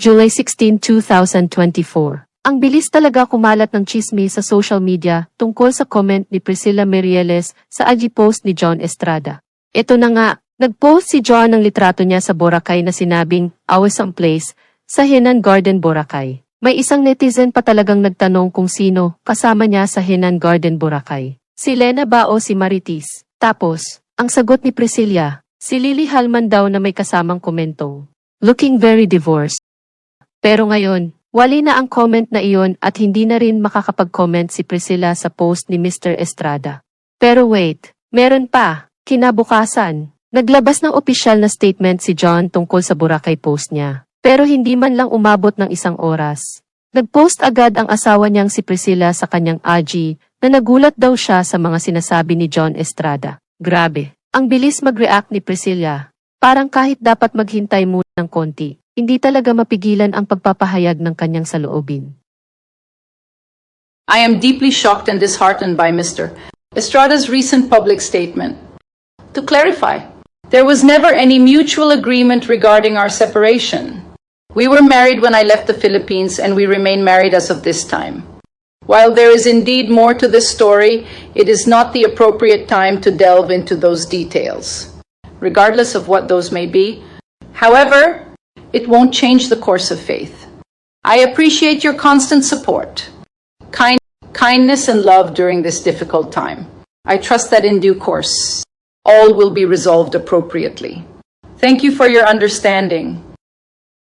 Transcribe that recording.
July 16, 2024. Ang bilis talaga kumalat ng chismis sa social media tungkol sa comment ni Priscilla Merieles sa IG post ni John Estrada. Ito na nga, nagpost si John ng litrato niya sa Boracay na sinabing awesome place sa Henan Garden Boracay. May isang netizen pa talagang nagtanong kung sino kasama niya sa Henan Garden Boracay. Si Lena ba o si Maritis? Tapos, ang sagot ni Priscilla, si Lily Halman daw na may kasamang komento. Looking very divorced. Pero ngayon, wali na ang comment na iyon at hindi na rin makakapag-comment si Priscilla sa post ni Mr. Estrada. Pero wait, meron pa, kinabukasan. Naglabas ng opisyal na statement si John tungkol sa Boracay post niya. Pero hindi man lang umabot ng isang oras. Nagpost agad ang asawa niyang si Priscilla sa kanyang IG na nagulat daw siya sa mga sinasabi ni John Estrada. Grabe, ang bilis mag-react ni Priscilla. Parang kahit dapat maghintay muna ng konti, hindi talaga mapigilan ang pagpapahayag ng kanyang saloobin. I am deeply shocked and disheartened by Mr. Estrada's recent public statement. To clarify, there was never any mutual agreement regarding our separation. We were married when I left the Philippines and we remain married as of this time. While there is indeed more to this story, it is not the appropriate time to delve into those details, regardless of what those may be. However, it won't change the course of faith. I appreciate your constant support kind, kindness and love during this difficult time. I trust that in due course, all will be resolved appropriately. Thank you for your understanding.